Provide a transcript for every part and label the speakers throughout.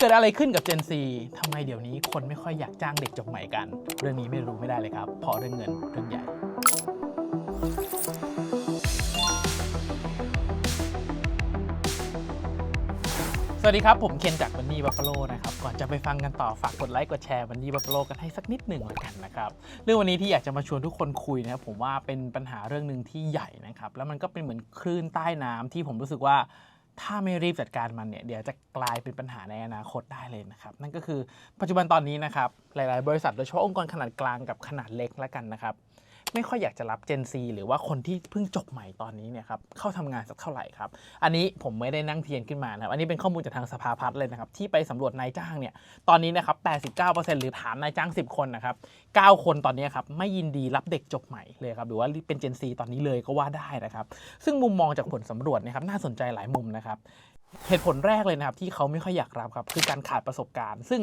Speaker 1: เกิดอะไรขึ้นกับ Gen Z ทำไมเดี๋ยวนี้คนไม่ค่อยอยากจ้างเด็กจบใหม่กัน เรื่องนี้ไม่รู้ไม่ได้เลยครับ เพราะเรื่องเงินเรื่องใหญ่ สวัสดีครับ ผมเคนจากบันนี่บัฟฟาโลนะครับ ก่อนจะไปฟังกันต่อฝากกดไลค์กดแชร์บันนี่บัฟฟาโลกันให้สักนิดหนึ่งแล้วกันนะครับ เรื่องวันนี้ที่อยากจะมาชวนทุกคนคุยนะครับผมว่าเป็นปัญหาเรื่องหนึ่งที่ใหญ่นะครับ แล้วมันก็เป็นเหมือนคลื่นใต้น้ำที่ผมรู้สึกว่า ถ้าไม่รีบจัดการมันเนี่ยเดี๋ยวจะกลายเป็นปัญหาในอนาคตได้เลยนะครับ นั่นก็คือปัจจุบันตอนนี้นะครับ หลาย ๆ บริษัทโดยเฉพาะองค์กรขนาดกลางกับขนาดเล็กแล้วกันนะครับ ไม่ค่อยอยากจะรับ Gen Z หรือว่าคนที่เพิ่งจบใหม่ตอนนี้เนี่ยครับเข้าทำงานสักเท่าไหร่ครับ อันนี้ผมไม่ได้นั่งเทียนขึ้นมานะครับ อันนี้เป็นข้อมูลจากทางสภาพัฒน์เลยนะครับ ที่ไปสำรวจนายจ้างเนี่ยตอนนี้นะครับ 89%หรือถามนายจ้าง 10 คนนะครับ 9 คนตอนนี้ครับไม่ยินดีรับเด็กจบใหม่เลยครับหรือว่าเป็น Gen Z ตอนนี้เลยก็ว่าได้นะครับ ซึ่งมุมมองจากผลสำรวจเนะครับน่าสนใจหลายมุมนะครับเหตุผลแรกเลยนะครับที่เขาไม่ค่อยอยากรับครับคือการขาดประสบการณ์ ซึ่ง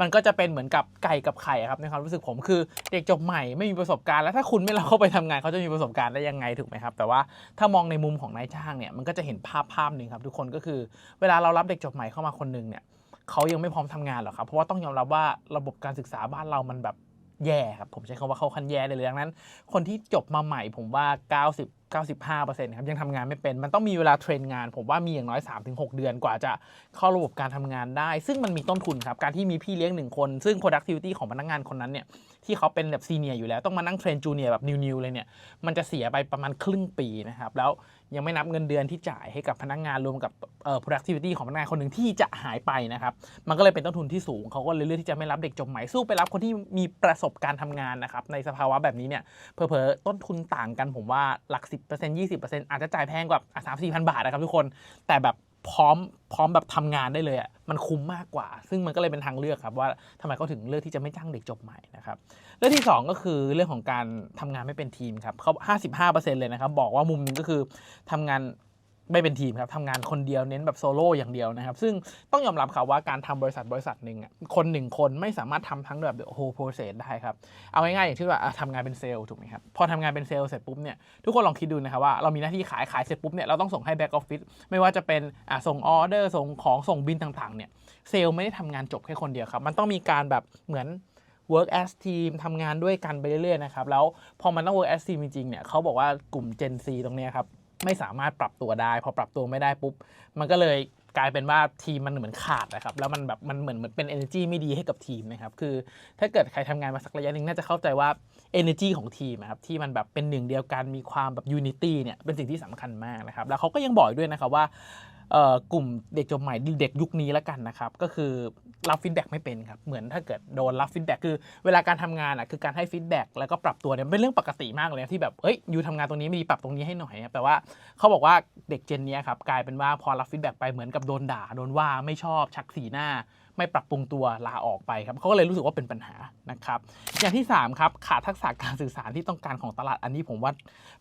Speaker 1: มันก็จะเป็นเหมือนกับไก่กับไข่ครับในความรู้สึกผมคือเด็กจบใหม่ไม่มีประสบการณ์แล้วถ้าคุณไม่รับเข้าไปทำงานเขาจะมีประสบการณ์ได้ยังไงถูกไหมครับ แต่ว่าถ้ามองในมุมของนายจ้างเนี่ยมันก็จะเห็นภาพภาพหนึ่งครับทุกคนก็คือ เวลาเรารับเด็กจบใหม่เข้ามาคนหนึงเนี่ยเขายังไม่พร้อมทำงานหรอกครับ เพราะว่าต้องยอมรับว่าระบบการศึกษาบ้านเรามันแบบแย่ครับผมใช้คำว่าเขาขั้นแย่เลยเลยดังนั้น คนที่จบมาใหม่ผมว่า 90 95%ครับยังทำงานไม่เป็น มันต้องมีเวลาเทรนงาน ผมว่ามีอย่างน้อย 3-6 เดือนกว่าจะเข้าระบบการทำงานได้ ซึ่งมันมีต้นทุนครับ การที่มีพี่เลี้ยงหนึ่งคน ซึ่ง productivity ของพนักงานคนนั้นเนี่ยที่เขาเป็นแบบซีเนียอยู่แล้วต้องมานั่งเทรนจูเนียแบบนิวๆเลยเนี่ยมันจะเสียไปประมาณครึ่งปีนะครับแล้วยังไม่นับเงินเดือนที่จ่ายให้กับพนักงานรวมกับเอ่อ productivity ของพนักงานคนหนึ่งที่จะหายไปนะครับมันก็เลยเป็นต้นทุนที่สูงเขาก็เลยเลือกที่จะไม่รับเด็กจบใหม่สู้ไปรับคนที่มีประสบการณ์ทำงานนะครับในสภาวะแบบนี้เนี่ยเผลอต้นทุนต่างกันผมว่าหลัก10% 20%อาจจะจ่ายแพงกว่าสามสี่พันบาทนะครับทุกคน แต่แบบพร้อมพร้อมแบบทำงานได้เลยอะมันคุ้มมากกว่า ซึ่งมันก็เลยเป็นทางเลือกครับว่าทำไมเขาถึงเลือกที่จะไม่จ้างเด็กจบใหม่นะครับเรื่องที่ 2 ก็คือเรื่องของการทำงานไม่เป็นทีมครับเขา55%เลยนะครับบอกว่ามุมหนึงก็คือทำงาน ไม่เป็นทีมครับทำงานคนเดียวเน้นแบบโซโล่อย่างเดียวนะครับ ซึ่งต้องยอมรับครับว่าการทำบริษัทบริษัทหนึ่งอะคนหนึ่งคนไม่สามารถทำทั้งแบบ the whole process ได้ครับ เอาง่ายๆอย่างเช่นว่าทำงานเป็นเซลล์ถูกไหมครับ พอทำงานเป็นเซลล์เสร็จปุ๊บเนี่ยทุกคนลองคิดดูนะครับว่าเรามีหน้าที่ขายขายเสร็จปุ๊บเนี่ยเราต้องส่งให้แบ็กออฟฟิศไม่ว่าจะเป็นอะส่งออเดอร์ส่งของส่งบินต่างๆเนี่ยเซลล์ไม่ได้ทำงานจบแค่คนเดียวครับมันต้องมีการแบบเหมือน work as team ทำงานด้วยกันไปเรื่อยๆนะครับแล้วพอมันต้อง work as team จริงๆเนี่ยเขาบอกว่ากลุ่ม Gen Z ตรงนี้ครับ ไม่สามารถปรับตัวได้ พอปรับตัวไม่ได้ปุ๊บ มันก็เลยกลายเป็นว่าทีมมันเหมือนขาดนะครับ แล้วมันแบบมันเหมือนเหมือนเป็น energy ไม่ดีให้กับทีมนะครับ คือถ้าเกิดใครทำงานมาสักระยะหนึ่งน่าจะเข้าใจว่า energy ของทีมอะครับที่มันแบบเป็นหนึ่งเดียวกันมีความแบบ unity เนี่ยเป็นสิ่งที่สำคัญมากนะครับ แล้วเขาก็ยังบอกด้วยนะครับว่า กลุ่มเด็กจบใหม่เด็กยุคนี้แล้วกันนะครับ ก็คือรับฟีดแบ็กไม่เป็นครับ เหมือนถ้าเกิดโดนรับฟีดแบ็กคือเวลาการทำงานอะคือการให้ฟีดแบ็กแล้วก็ปรับตัวเนี่ยเป็นเรื่องปกติมากเลยนะที่แบบเฮ้ยยูทำงานตรงนี้ไม่ดีปรับตรงนี้ให้หน่อยแต่ว่าเขาบอกว่าเด็กเจนเนี้ยครับกลายเป็นว่าพอรับฟีดแบ็กไปเหมือนกับโดนด่าโดนว่าไม่ชอบชักสีหน้าไม่ปรับปรุงตัวลาออกไปครับเขาก็เลยรู้สึกว่าเป็นปัญหานะครับ อย่างที่3ครับขาดทักษะการสื่อสารที่ต้องการของตลาดอันนี้ผมว่า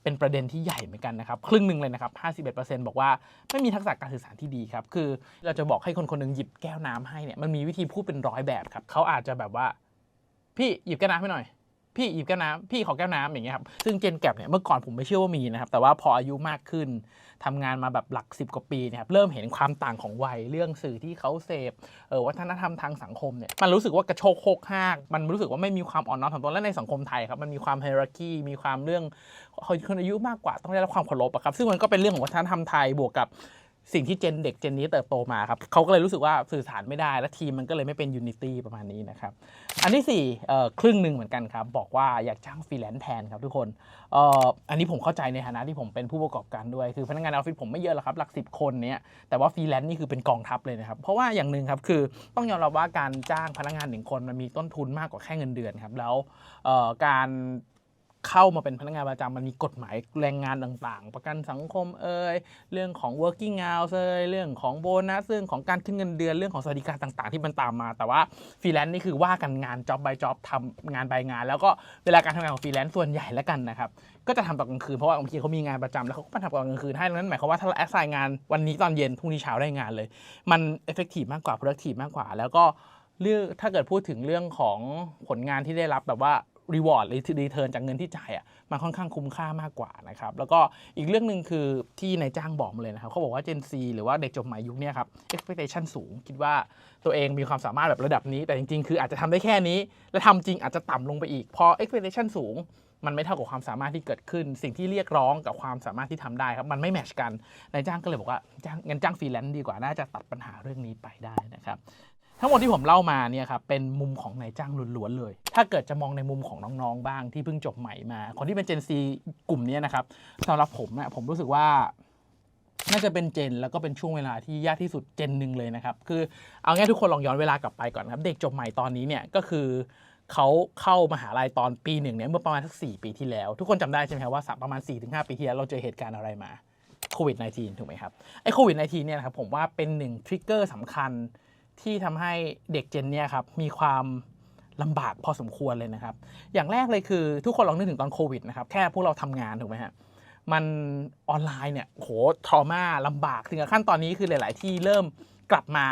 Speaker 1: เป็นประเด็นที่ใหญ่เหมือนกันนะครับ ครึ่งหนึ่งเลยนะครับ 51%บอกว่าไม่มีทักษะการสื่อสารที่ดีครับ คือเราจะบอกให้คนคนหนึงหยิบแก้วน้ำให้เนี่ยมันมีวิธีพูดเป็นร้อยแบบครับเขาอาจจะแบบว่า พี่หยิบแก้วน้ำให้หน่อย พี่หยิบแก้วน้ำพี่ขอแก้วน้ำอย่างเงี้ยครับซึ่งเจนแกรเนี่ยเมื่อก่อนผมไม่เชื่อว่ามีนะครับแต่ว่าพออายุมากขึ้นทำงานมาแบบหลัก 10 กว่าปีเนี่ยครับเริ่มเห็นความต่างของวัยเรื่องสื่อที่เขาเสพเออวัฒนธรรมทางสังคมเนี่ยมันรู้สึกว่ากระโชกโคกหากมันรู้สึกว่าไม่มีความอ่อนน้อมถ่อมตนและในสังคมไทยครับมันมีความไฮรักีมีความเรื่องคนอายุมากกว่าต้องได้รับความเคารพครับซึ่งมันก็เป็นเรื่องของวัฒนธรรมไทยบวกกับ สิ่งที่เจนเด็กเจนนี้เติบโตมาครับเขาก็เลยรู้สึกว่าสื่อสารไม่ได้ และทีมมันก็เลยไม่เป็นยูนิตี้ประมาณนี้นะครับ อันที่4ี่เอ่อครึ่งหนึ่งเหมือนกันครับ บอกว่าอยากจ้างฟรีแลนซ์แทนครับทุกคนเอ่ออันนี้ผมเข้าใจในฐานะที่ผมเป็นผู้ประกอบการด้วย คือพนักงานออฟฟิศผมไม่เยอะหรอกครับ หลักสิบคนเนี้ยแต่ว่าฟรีแลนซ์นี่คือเป็นกองทัพเลยนะครับ เพราะว่าอย่างหนึ่งครับคือต้องยอมรับว่าการจ้างพนักงานหนึ่งคนมันมีต้นทุนมากกว่าแค่เงินเดือนครับแล้วการ เข้ามาเป็นพนักงานประจำมันมีกฎหมายแรงงานต่างๆ ประกันสังคมเอ่ยเรื่องของ working hours เอ่ยเรื่องของโบนัสเรื่องของการขึ้นเงินเดือนเรื่องของสวัสดิการต่างๆ ที่มันตามมา แต่ว่าฟรีแลนซ์นี่คือว่ากันงาน job by job ทำงาน by งาน แล้วก็เวลาการทำงานของฟรีแลนซ์ส่วนใหญ่แล้วกันนะครับก็จะทำตอนกลางคืนเพราะว่าบางทีเขามีงานประจำแล้วเขาก็มาทำตอนกลางคืนให้ดังนั้นหมายความว่าถ้าเราแอสไซน์งานวันนี้ตอนเย็นพรุ่งนี้เช้าได้งานเลย มัน effective มากกว่า productive มากกว่า แล้วก็เรื่องถ้าเกิดพูดถึงเรื่องของผลงานที่ได้รับแบบว่า รีวอร์ดหรือรีเทิร์นจากเงินที่จ่ายอะมันค่อนข้างคุ้มค่ามากกว่านะครับแล้วก็อีกเรื่องหนึ่งคือที่นายจ้างบอกมาเลยนะครับเขาบอกว่า Gen Z หรือว่าเด็กจบใหม่ยุคนี้ครับ expectation สูงคิดว่าตัวเองมีความสามารถแบบระดับนี้ แต่จริงๆ คืออาจจะทำได้แค่นี้ และทำจริงอาจจะต่ำลงไปอีกพอ expectation สูงมันไม่เท่ากับความสามารถที่เกิดขึ้น สิ่งที่เรียกร้องกับความสามารถที่ทำได้ครับ มันไม่แมชกันนายจ้างก็เลยบอกว่าจ้างงั้นจ้างฟรีแลนซ์ดีกว่าน่าจะตัดปัญหาเรื่องนี้ไปได้นะครับ ทั้งหมดที่ผมเล่ามาเนี่ยครับเป็นมุมของนายจ้างล้วนๆเลย ถ้าเกิดจะมองในมุมของน้องๆบ้างที่เพิ่งจบใหม่มา คนที่เป็น Gen Z กลุ่มนี้นะครับสำหรับผมอะผมรู้สึกว่าน่าจะเป็นเจนแล้วก็เป็นช่วงเวลาที่ยากที่สุดเจนหนึ่งเลยนะครับ คือเอาง่ายทุกคนลองย้อนเวลากลับไปก่อนครับเด็กจบใหม่ตอนนี้เนี่ยก็คือเขาเข้ามหาลัยตอนปีหนึ่งเนี่ยเมื่อประมาณสักสปีที่แล้ว ทุกคนจำได้ใช่ไหมครับว่าสักประมาณ4-5ปีที่แล้วเราเจอเหตุการณ์อะไรมาโควิด -19 ถูกไหมครับไอ้โควิด -19 เนี่ยนะครับผมว่าเป็นหนึ่งทริกเกอร์สำคัญ ที่ทำให้เด็กเจนเนี่ยครับมีความลำบากพอสมควรเลยนะครับ อย่างแรกเลยคือทุกคนลองนึกถึงตอนโควิดนะครับ แค่พวกเราทำงานถูกไหมฮะ มันออนไลน์เนี่ยโหทรมาลำบาก ถึงขั้นตอนนี้คือหลาย ๆ ที่เริ่มกลับมา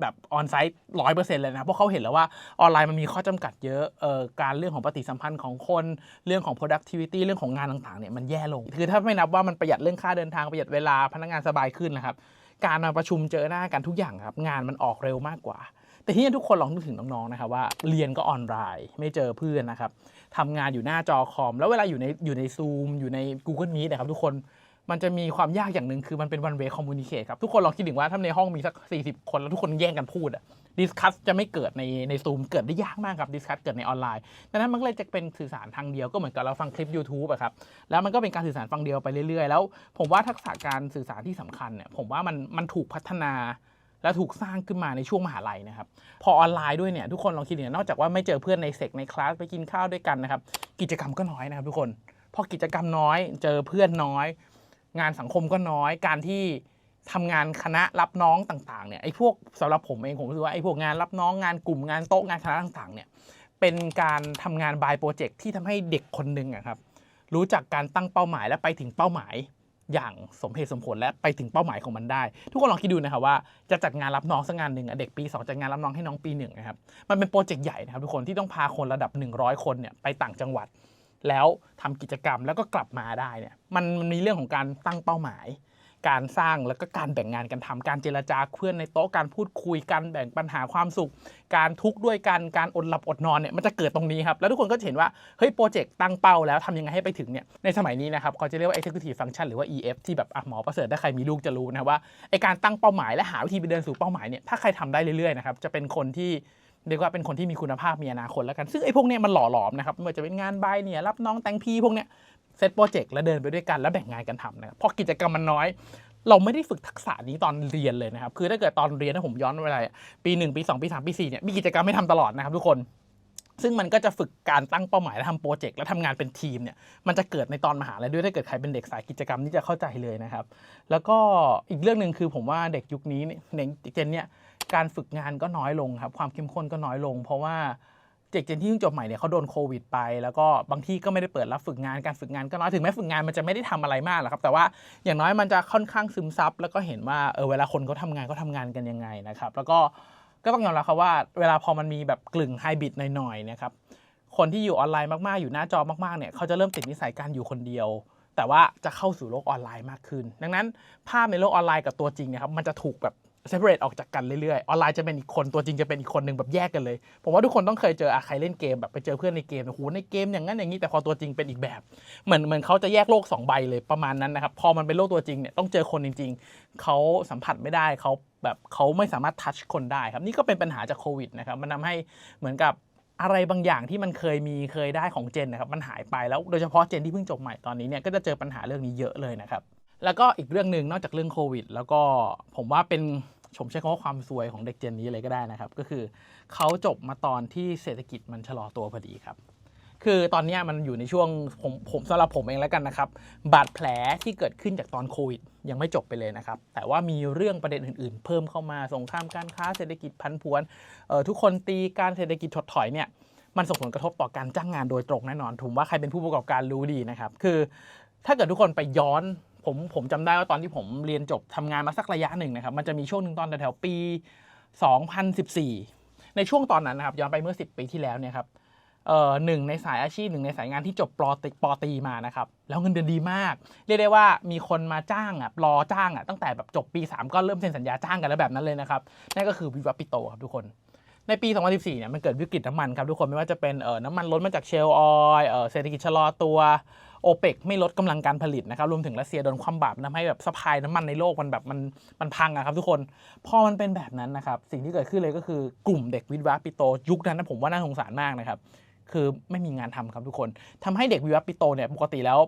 Speaker 1: แบบออนไซต์ร้อยเปอร์เซ็นต์เลยนะ เพราะเขาเห็นแล้วว่าออนไลน์มันมีข้อจำกัดเยอะเอ่อการเรื่องของปฏิสัมพันธ์ของคนเรื่องของ productivity เรื่องของงานต่าง ๆ เนี่ยมันแย่ลง คือถ้าไม่นับว่ามันประหยัดเรื่องค่าเดินทางประหยัดเวลาพนักงานสบายขึ้นนะครับ การมาประชุมเจอหน้ากันทุกอย่างครับ งานมันออกเร็วมากกว่า แต่ที่นี่ทุกคนลองนึกถึงน้องๆนะครับว่าเรียนก็ออนไลน์ไม่เจอเพื่อนนะครับทำงานอยู่หน้าจอคอม แล้วเวลาอยู่ในอยู่ในซูมอยู่ใน Google Meet นะครับทุกคน มันจะมีความยากอย่างหนึ่งคือมันเป็น one way communicate ครับ ทุกคนลองคิดถึงว่าถ้าในห้องมีสัก 40 คน แล้วทุกคนแย่งกันพูดอะดิสคัสจะไม่เกิดในในซูมเกิดได้ยากมากครับดิสคัสเกิดในออนไลน์ดังนั้นมันก็เลยจะเป็นสื่อสารทางเดียวก็เหมือนกับเราฟังคลิป YouTube อะครับแล้วมันก็เป็นการสื่อสารฟังเดียวไปเรื่อยๆ แล้วผมว่าทักษะการสื่อสารที่สำคัญเนี่ยผมว่ามันมันถูกพัฒนาและถูกสร้างขึ้นมาในช่วงมหาลัยนะครับ พอออนไลน์ด้วยเนี่ยทุกคนลองคิดเนี่ยนอกจากว่าไม่เจอเพื่อนในเซกในคลาสไปกินข้าวด้วยกันนะครับ กิจกรรมก็น้อยนะครับทุกคน พอกิจกรรมน้อย เจอเพื่อนน้อย งานสังคมก็น้อยการที่ทำงานคณะรับน้องต่างๆเนี่ยไอ้พวกสำหรับผมเองผมรู้สึกว่าไอ้พวกงานรับน้องงานกลุ่มงานโต๊ะงานคณะต่างๆเนี่ยเป็นการทำงานบายโปรเจกต์ที่ทำให้เด็กคนหนึ่งอะครับรู้จักการตั้งเป้าหมายและไปถึงเป้าหมายอย่างสมเหตุสมผลและไปถึงเป้าหมายของมันได้ ทุกคนลองคิดดูนะครับว่าจะจัดงานรับน้องสักงานหนึ่งเด็กปี 2 จัดงานรับน้องให้น้องปีหนึ่งนะครับมันเป็นโปรเจกต์ใหญ่นะครับทุกคนที่ต้องพาคนระดับ 100 คนเนี่ยไปต่างจังหวัด แล้วทำกิจกรรมแล้วก็กลับมาได้เนี่ยมันมันมีเรื่องของการตั้งเป้าหมาย การสร้างแล้วก็การแบ่งงานกันทำการเจรจาเพื่อนในโต๊ะการพูดคุยกันแบ่งปัญหาความสุข การทุกข์ด้วยกันการอดหลับอดนอนเนี่ยมันจะเกิดตรงนี้ครับแล้วทุกคนก็เห็นว่าเฮ้ยโปรเจกต์ตั้งเป้าแล้วทำยังไงให้ไปถึงเนี่ยในสมัยนี้นะครับเขาจะเรียกว่า executive function หรือว่า EF ที่แบบอะหมอประเสริฐถ้าใครมีลูกจะรู้นะว่าไอการตั้งเป้าหมายและหาวิธีไปเดินสู่เป้าหมายเนี่ยถ้าใครทำได้เรื่อยๆนะครับจะเป็นคนที่ เรียกว่าเป็นคนที่มีคุณภาพมีอนาคตแล้วกัน ซึ่งไอ้พวกเนี้ยมันหล่อหลอมนะครับไม่ว่าจะเป็นงานใบเนี่ยรับน้องแต่งพีพวกเนี้ยเซตโปรเจกต์แล้วเดินไปด้วยกันแล้วแบ่งงานกันทำนะครับพอกิจกรรมมันน้อย เราไม่ได้ฝึกทักษะนี้ตอนเรียนเลยนะครับ คือถ้าเกิดตอนเรียนถ้าผมย้อนเวลาปี1ปี2ปี3ปี4เนี่ยมีกิจกรรมให้ทำตลอดนะครับทุกคนซึ่งมันก็จะฝึกการตั้งเป้าหมายและทำโปรเจกต์และทำงานเป็นทีมเนี่ยมันจะเกิดในตอนมหาลัยด้วยถ้าเกิดใครเป็นเด็กสายกิจกรรมนี่จะเข้าใจเลยนะครับ แล้วก็อีกเรื่องหนึ่งคือผมว่าเด็กยุคนี้เนี่ยเด็กเจนเนี่ย การฝึกงานก็น้อยลงครับ ความเข้มข้นก็น้อยลง เพราะว่าเด็กเจนที่เพิ่งจบใหม่เนี่ยเขาโดนโควิดไป แล้วก็บางที่ก็ไม่ได้เปิดรับฝึกงานการฝึกงานก็น้อยถึงแม้ฝึกงานมันจะไม่ได้ทำอะไรมากหรอกครับแต่ว่าอย่างน้อยมันจะค่อนข้างซึมซับแล้วก็เห็นว่าเออเวลาคนเขาทำงานเขาทำงานกันยังไงนะครับ แล้วก็ก็ต้องยอมรับครับว่าเวลาพอมันมีแบบกลึงไฮบริดหน่อยๆนะครับคนที่อยู่ออนไลน์มากๆ อยู่หน้าจอมากๆ เนี่ยเขาจะเริ่มติดนิสัยการอยู่คนเดียว แต่ว่าจะเข้าสู่โลกออนไลน์มากขึ้น ดังนั้นภาพในโลกออนไลน์กับตัวจริงเนะครับมันจะถูกแบบ separate ออกจากกันเรื่อยๆ ออนไลน์จะเป็นอีกคน ตัวจริงจะเป็นอีกคนหนึ่งแบบแยกกันเลย ผมว่าทุกคนต้องเคยเจออะใครเล่นเกมแบบไปเจอเพื่อนในเกมโอ้โหในเกมอย่างนั้นอย่างนี้ แต่พอตัวจริงเป็นอีกแบบ เหมือนเหมือนเขาจะแยกโลกสองใบเลยประมาณนั้นนะครับ พอมันเป็นโลกตัวจริงเนี่ยต้องเจอคนจริง ๆ เขาสัมผัสไม่ได้เขาแบบเขาไม่สามารถทัชคนได้ครับ นี่ก็เป็นปัญหาจากโควิดนะครับ มันทำให้เหมือนกับอะไรบางอย่างที่มันเคยมีเคยได้ของเจนนะครับ มันหายไปแล้ว โดยเฉพาะเจนที่เพิ่งจบใหม่ตอนนี้เนี่ยก็จะเจอปัญหาเรื่องนี้เยอะเลยนะครับ แล้วก็อีกเรื่องหนึ่งนอกจากเรื่องโควิด แล้วก็ผมว่าเป็นผมใช้คำว่าความซวยของเด็กเจนนี้เลยก็ได้นะครับ ก็คือเขาจบมาตอนที่เศรษฐกิจมันชะลอตัวพอดีครับ คือตอนนี้มันอยู่ในช่วงผมผมสำหรับผมเองแล้วกันนะครับ บาดแผลที่เกิดขึ้นจากตอนโควิด ยังไม่จบไปเลยนะครับ แต่ว่ามีเรื่องประเด็นอื่น ๆ เพิ่มเข้ามาสงครามการค้าเศรษฐกิจพันผวนทุกคนตีการเศรษฐกิจถดถอยเนี่ยมันส่งผลกระทบต่อการจ้างงานโดยตรงแน่นอน ผมว่าใครเป็นผู้ประกอบการรู้ดีนะครับ คือ ถ้าเกิดทุกคนไปย้อน ผมผมจำได้ว่าตอนที่ผมเรียนจบทำงานมาสักระยะหนึ่งนะครับ มันจะมีช่วงหนึ่งตอนแถวๆปี 2014 ในช่วงตอนนั้นนะครับย้อนไปเมื่อ 10 ปีที่แล้วเนี่ยครับเอ่อหนึ่งในสายอาชีพหนึ่งในสายงานที่จบปอตรีปอตีมานะครับ แล้วเงินเดือนดีมาก เรียกได้ว่ามีคนมาจ้างอะรอจ้างอะตั้งแต่แบบจบปี 3 ก็เริ่มเซ็นสัญญาจ้างกันแล้วแบบนั้นเลยนะครับนั่นก็คือวิวัปิโตครับทุกคนในปี 2014 เนี่ย มันเกิดวิกฤตน้ำมันครับทุกคน ไม่ว่าจะเป็นเอ่อน้ำมันล้นมาจากเชลล์ออยล์เอ่อเศรษฐกิจชะลอตัว โอเปกไม่ลดกำลังการผลิตนะครับรวมถึงรัสเซียโดนความบาปทำให้แบบสปายน้ำมันในโลกมันแบบมันมันพังอะครับทุกคนพอมันเป็นแบบนั้นนะครับสิ่งที่เกิดขึ้นเลยก็คือกลุ่มเด็กวิทยาปิโตยุคนั้นนะผมว่าน่าสงสารมากนะครับคือไม่มีงานทำครับทุกคนทำให้เด็กวิทยาปิโตเนี่ยปกติแล้ว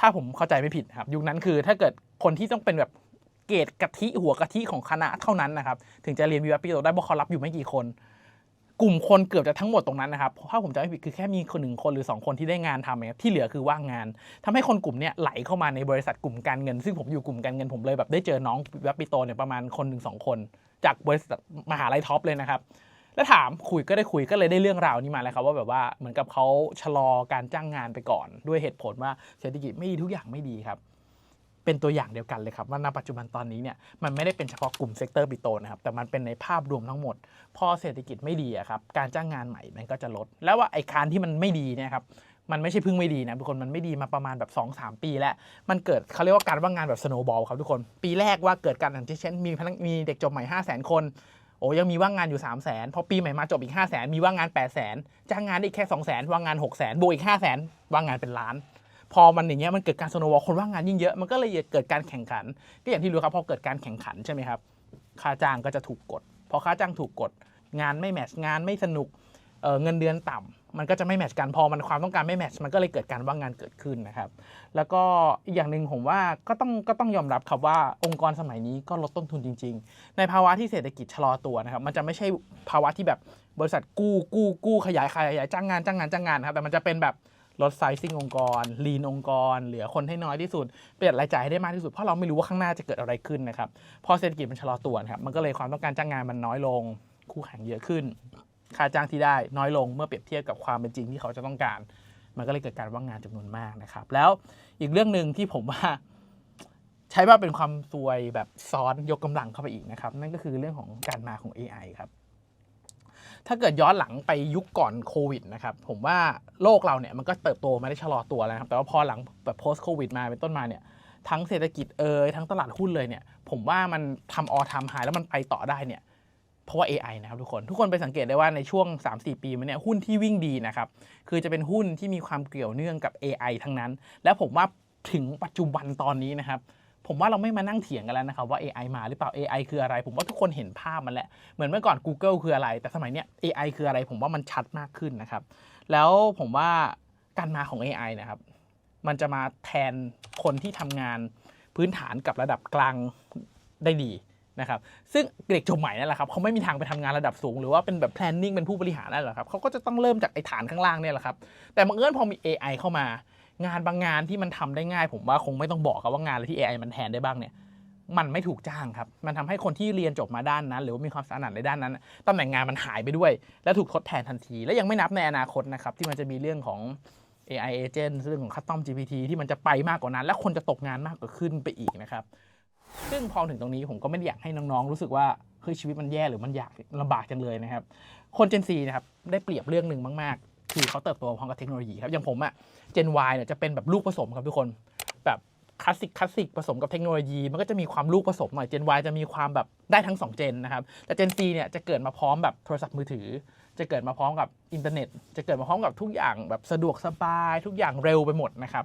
Speaker 1: ถ้าผมเข้าใจไม่ผิดครับ ยุคนั้นคือถ้าเกิดคนที่ต้องเป็นแบบเกรดกะทิหัวกะทิของคณะเท่านั้นนะครับ ถึงจะเรียนวิทยาปิโตได้เพราะเขารับอยู่ไม่กี่คน กลุ่มคนเกือบจะทั้งหมดตรงนั้นนะครับถ้าผมจำไม่ผิดคือแค่มีคนหนึ่งคนหรือ 2 คนที่ได้งานทำเองที่เหลือคือว่างงานทำให้คนกลุ่มเนี้ยไหลเข้ามาในบริษัทกลุ่มการเงิน ซึ่งผมอยู่กลุ่มการเงินผมเลยแบบได้เจอน้องวิทยาปิโตเนี่ยประมาณคนหนึ่งสองคน จากบริษัทมหาลัยท็อปเลยนะครับแล้วถามคุยก็ได้คุยก็เลยได้เรื่องราวนี้มาแล้วครับว่าแบบว่าเหมือนกับเขาชะลอการจ้างงานไปก่อน ด้วยเหตุผลว่าเศรษฐกิจไม่ดีทุกอย่างไม่ดีครับ เป็นตัวอย่างเดียวกันเลยครับ ว่าณปัจจุบันตอนนี้เนี่ยมันไม่ได้เป็นเฉพาะกลุ่มเซกเตอร์ปิโตนะครับแต่มันเป็นในภาพรวมทั้งหมด พอเศรษฐกิจไม่ดีอะครับการจ้างงานใหม่มันก็จะลด แล้วว่าไอ้การที่มันไม่ดีเนี่ยครับมันไม่ใช่เพิ่งไม่ดีนะทุกคนมันไม่ดีมาประมาณแบบ2อสปีแล้ว มันเกิดเขาเรียกว่าการว่างงานแบบสโนว์บอลครับทุกคน ปีแรกว่าเกิดการอย่างเช่นมีพนักมีเด็กจบใหม่ 5 0 0 0 0 0 คนโอ้ยังมีว่างงานอยู่ 3 0 0 0 0 0พอปีใหม่มาจบอีก 5 0 0 0 0 0 มีว่างงาน 8 0 0 0 0 0 จ้างงานได้แค่ 2 0 0 0 0 0 ว่างงาน 6 0 0 0 0 0บวกอีก 5 0 0 0 0 0 ว่างงานเป็นล้าน พอมันอย่างเงี้ยมันเกิดการสโนว์บอลคนว่างงานยิ่งเยอะมันก็เลยเกิดการแข่งขัน ก็อย่างที่รู้ครับพอเกิดการแข่งขันใช่ไหมครับค่าจ้างก็จะถูกกด พอค่าจ้างถูกกด งานไม่แมทช์งานไม่สนุกเเงินเดือนต่ำมันก็จะไม่แมทช์กันพอมันความต้องการไม่แมทช์มันก็เลยเกิดการว่างงานเกิดขึ้นนะครับแล้วก็อีกอย่างหนึ่งผมว่าก็ต้องก็ต้องยอมรับครับว่าองค์กรสมัยนี้ก็ลดต้นทุนจริง ๆ ในภาวะที่เศรษฐกิจชะลอตัวนะครับมันจะไม่ใช่ภาวะที่แบบบริษัทกู้กู้กู้ขยายขยายจ้างงานจ้างงานจ้างงานครับแต่มันจะเป็นแบบ ลดไซซิ่งองค์กรลีนองค์กร เหลือคนให้น้อยที่สุด เประหยัดรายจ่ายให้ได้มากที่สุด เพราะเราไม่รู้ว่าข้างหน้าจะเกิดอะไรขึ้นนะครับพอเศรษฐกิจมันชะลอตัวครับมันก็เลยความต้องการจ้างงานมันน้อยลง คู่แข่งเยอะขึ้น ค่าจ้างที่ได้น้อยลงเมื่อเปรียบเทียบกับความเป็นจริงที่เขาจะต้องการ มันก็เลยเกิดการว่างงานจำนวนมากนะครับ แล้วอีกเรื่องหนึ่งที่ผมว่าใช้ว่าเป็นความซวยแบบซ้อนยกกำลังเข้าไปอีกนะครับ นั่นก็คือเรื่องของการมาของ AI ครับ ถ้าเกิดย้อนหลังไปยุคก่อนโควิดนะครับ ผมว่าโลกเราเนี่ยมันก็เติบโตไม่ได้ชะลอตัวแล้วครับ แต่ว่าพอหลังแบบ post covid มาเป็นต้นมาเนี่ย ทั้งเศรษฐกิจเอ่ยทั้งตลาดหุ้นเลยเนี่ย ผมว่ามันทำออทำหายแล้วมันไปต่อได้เนี่ย เพราะว่า AI นะครับทุกคน ทุกคนไปสังเกตได้ว่าในช่วง 3-4 ปีมาเนี่ยหุ้นที่วิ่งดีนะครับ คือจะเป็นหุ้นที่มีความเกี่ยวเนื่องกับ AI ทั้งนั้น และผมว่าถึงปัจจุบันตอนนี้นะครับ ผมว่าเราไม่มานั่งเถียงกันแล้วนะครับว่า AI มาหรือเปล่า AI คืออะไร ผมว่าทุกคนเห็นภาพมันแหละ เหมือนเมื่อก่อน Google คืออะไร แต่สมัยเนี้ย AI คืออะไรผมว่ามันชัดมากขึ้นนะครับ แล้วผมว่าการมาของ AI นะครับ มันจะมาแทนคนที่ทำงานพื้นฐานกับระดับกลางได้ดีนะครับซึ่งเด็กจบใหม่นั่นแหละครับเขาไม่มีทางไปทำงานระดับสูง หรือว่าเป็นแบบ planning เป็นผู้บริหารนั่นแหละครับเขาก็จะต้องเริ่มจากไอ้ฐานข้างล่างเนี่ยแหละครับแต่บังเอิญพอมี AI เข้ามา งานบางงานที่มันทำได้ง่าย ผมว่าคงไม่ต้องบอกครับว่างานอะไรที่ AI มันแทนได้บ้างเนี่ยมันไม่ถูกจ้างครับ มันทำให้คนที่เรียนจบมาด้านนั้น หรือว่ามีความถนัดในด้านนั้นตำแหน่งงานมันหายไปด้วย และถูกทดแทนทันที และยังไม่นับในอนาคตนะครับที่มันจะมีเรื่องของ AI agent เรื่องของ custom GPT ที่มันจะไปมากกว่านั้น และคนจะตกงานมากกว่าขึ้นไปอีกนะครับ ซึ่งพอถึงตรงนี้ผมก็ไม่ได้อยากให้น้องๆ รู้สึกว่าเฮ้ยชีวิตมันแย่หรือมันอยากลำบากจังเลยนะครับ คน Gen Z นะครับได้เปรียบเรื่องหนึ่งมาก คือเขาเติบโตพร้อมกับเทคโนโลยีครับอย่างผมอะ Gen Y เนี่ยจะเป็นแบบลูกผสมครับทุกคนแบบคลาสสิกคลาสสิกผสมกับเทคโนโลยี มันก็จะมีความลูกผสมหน่อย Gen Y จะมีความแบบได้ทั้ง2เจนนะครับแต่ Gen Z เนี่ยจะเกิดมาพร้อมแบบโทรศัพท์มือถือ จะเกิดมาพร้อมกับอินเทอร์เน็ต จะเกิดมาพร้อมกับทุกอย่างแบบสะดวกสบาย ทุกอย่างเร็วไปหมดนะครับ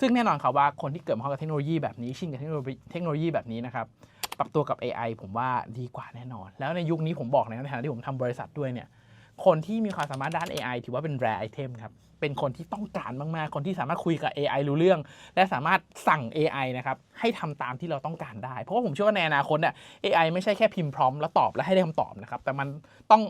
Speaker 1: ซึ่งแน่นอนครับว่าคนที่เกิดมาพร้อมกับเทคโนโลยีแบบนี้ชินกับเทคโนโลยีเทคโนโลยีแบบนี้นะครับปรับตัวกับ AI ผมว่าดีกว่าแน่นอน แล้วในยุคนี้ผมบอกในฐานะที่ผมทำบริษัทด้วยเนี่ย คนที่มีความสามารถด้าน AI ถือว่าเป็น rare item ครับ เป็นคนที่ต้องการมาก ๆ คนที่สามารถคุยกับ AI รู้เรื่อง และสามารถสั่ง AI นะครับ ให้ทำตามที่เราต้องการได้ เพราะว่าผมเชื่อว่าในอนาคตเนี่ย AI ไม่ใช่แค่พิมพ์พร้อมแล้วตอบแล้วให้ได้คำตอบนะครับ แต่มันต้อง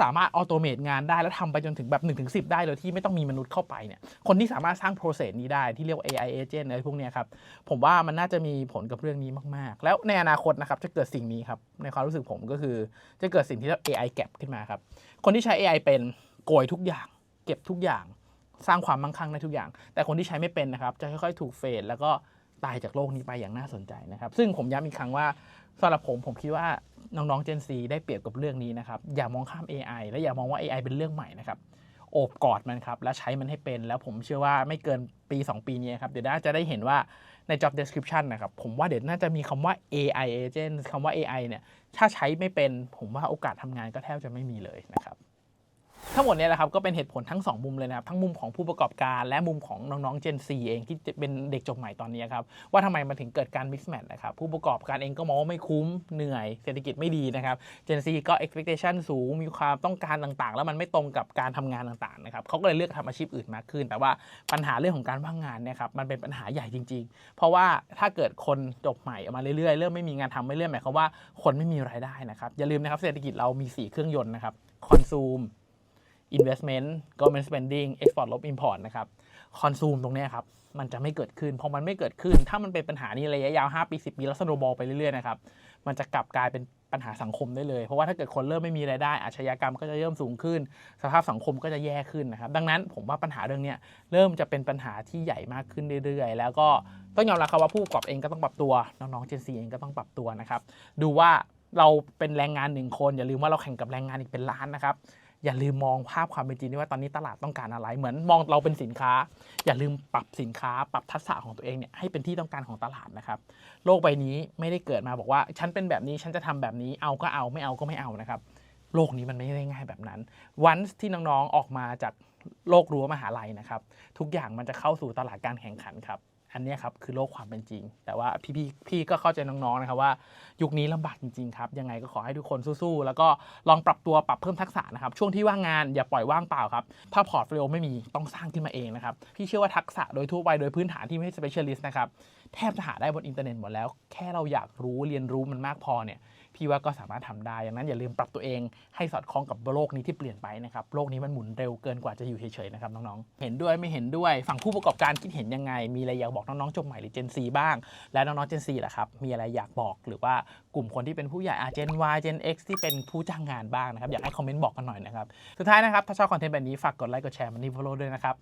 Speaker 1: สามารถออโตเมตงานได้ แล้วทำไปจนถึงแบบ1นถึงสิได้โดยที่ไม่ต้องมีมนุษย์เข้าไปเนี่ยคนที่สามารถสร้าง process นี้ได้ที่เรียกว่า AI agent อะไรพวกเนี้ยครับ ผมว่ามันน่าจะมีผลกับเรื่องนี้มาก ๆ แล้วในอนาคตนะครับจะเกิดสิ่งนี้ครับ ในความรู้สึกผมก็คือจะเกิดสิ่งที่เรียก AI gap ขึ้นมาครับ คนที่ใช้ AI เป็นโกยทุกอย่าง เก็บทุกอย่าง สร้างความมั่งคั่งได้ทุกอย่าง แต่คนที่ใช้ไม่เป็นนะครับจะค่อยๆ ถูกเฟดแล้วก็ตายจากโลกนี้ไปอย่างน่าสนใจนะครับ ซึ่งผมย้ำอีกครั้งว่า สำหรับผมผมคิดว่าน้องๆ Gen Z ได้เปรียบกับเรื่องนี้นะครับ อย่ามองข้าม AI และอย่ามองว่า AI เป็นเรื่องใหม่นะครับ โอบกอดมันครับ และใช้มันให้เป็น แล้วผมเชื่อว่าไม่เกินปี 2 ปีนี้ครับ เดี๋ยวน่าจะได้เห็นว่าใน job description นะครับ ผมว่าเดี๋ยวน่าจะมีคำว่า AI agent คำว่า AI เนี่ย ถ้าใช้ไม่เป็น ผมว่าโอกาสทำงานก็แทบจะไม่มีเลยนะครับ ทั้งหมดเนี้แหละครับก็เป็นเหตุผลทั้ง 2 มุมเลยนะครับ ทั้งมุมของผู้ประกอบการและมุมของน้องๆ Gen Z เองที่เป็นเด็กจบใหม่ตอนนี้ครับ ว่าทำไมมันถึงเกิดการ mix match นะครับ ผู้ประกอบการเองก็มองว่าไม่คุ้มเหนื่อย เศรษฐกิจไม่ดีนะครับ Gen Z ก็ expectation สูงมีความต้องการต่างๆ แล้วมันไม่ตรงกับการทำงานต่างๆนะครับเขาก็เลยเลือกทำอาชีพอื่นมากขึ้น แต่ว่าปัญหาเรื่องของการว่างงานนี่ยครับมันเป็นปัญหาใหญ่จริง ๆ เพราะว่าถ้าเกิดคนจบใหม่ออกมาเรื่อยๆเริ่มไม่มีงานทำไม่เรื่อยหมายความว่าคนไม่มีรายได้นะครับอย่าลืมนะครับเศรษฐกิจเรามีสี่เครื่องยนต์นะครับ consume investment government spending export ลบ import นะครับคอนซูมตรงนี้ครับ มันจะไม่เกิดขึ้น พอมันไม่เกิดขึ้น ถ้ามันเป็นปัญหานี้ระยะยาว 5 ปี 10 ปี แล้วสโนบอลไปเรื่อยๆนะครับ มันจะกลับกลายเป็นปัญหาสังคมได้เลย เพราะว่าถ้าเกิดคนเริ่มไม่มีรายได้ อาชญากรรมก็จะเริ่มสูงขึ้น สภาพสังคมก็จะแย่ขึ้นนะครับ ดังนั้นผมว่าปัญหาเรื่องนี้เริ่มจะเป็นปัญหาที่ใหญ่มากขึ้นเรื่อยๆ แล้วก็ต้องยอมรับครับว่าผู้ประกอบเองก็ต้องปรับตัว น้องๆ Gen Z เองก็ต้องปรับตัวนะครับ ดูว่าเราเป็นแรงงานหนึ่งคนอย่าลืมว่าเราแข่งกับแรงงานอีกเป็นล้านนะครับ อย่าลืมมองภาพความเป็นจริงด้วยว่าตอนนี้ตลาดต้องการอะไร เหมือนมองเราเป็นสินค้า อย่าลืมปรับสินค้า ปรับทักษะของตัวเองเนี่ยให้เป็นที่ต้องการของตลาดนะครับ โลกใบนี้ไม่ได้เกิดมาบอกว่า ฉันเป็นแบบนี้ฉันจะทำแบบนี้เอาก็เอาไม่เอาก็ไม่เอานะครับ โลกนี้มันไม่ได้ง่ายแบบนั้น วันที่น้องๆออกมาจากโลกรั้วมหาลัยนะครับ ทุกอย่างมันจะเข้าสู่ตลาดการแข่งขันครับ อันนี้ครับคือโลกความเป็นจริง แต่ว่าพี่พี่พี่ก็เข้าใจน้องๆนะครับว่า ยุคนี้ลำบากจริงๆครับยังไงก็ขอให้ทุกคนสู้ๆแล้วก็ลองปรับตัวปรับเพิ่มทักษะนะครับช่วงที่ว่างงานอย่าปล่อยว่างเปล่าครับถ้าพอร์ตโฟลิโอไม่มีต้องสร้างขึ้นมาเองนะครับพี่เชื่อว่าทักษะโดยทั่วไปโดยพื้นฐานที่ไม่ใช่ specialist นะครับแทบจะหาได้บนอินเทอร์เน็ตหมดแล้วแค่เราอยากรู้เรียนรู้มันมากพอเนี่ย พี่ว่าก็สามารถทำได้ดังนั้นอย่าลืมปรับตัวเองให้สอดคล้องกับโลกนี้ที่เปลี่ยนไปนะครับโลกนี้มันหมุนเร็วเกินกว่าจะอยู่เฉยๆนะครับน้องๆเห็นด้วยไม่เห็นด้วยฝั่งผู้ประกอบการคิดเห็นยังไง มีอะไรอยากบอกน้องๆจบใหม่หรือ Gen Z บ้าง และน้องๆ Gen Z ล่ะครับมีอะไรอยากบอกหรือว่ากลุ่มคนที่เป็นผู้ใหญ่อะ Gen Y Gen X ที่เป็นผู้จ้างงานบ้างนะครับอยากให้คอมเมนต์บอกกันหน่อยนะครับสุดท้ายนะครับถ้าชอบคอนเทนต์แบบนี้ฝากกดไลค์กดแชร์มันนี่ follow ด้วยนะครับ